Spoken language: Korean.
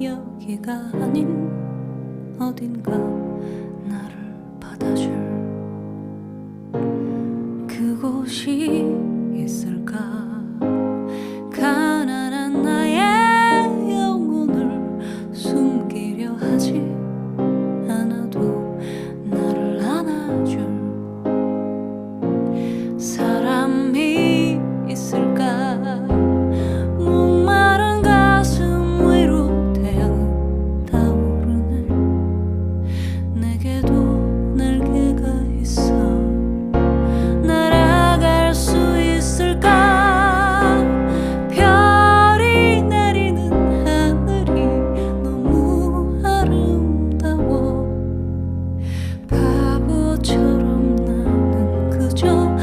여기가 아닌 어딘가 나를 받아줄 그곳이 있을까? 줘.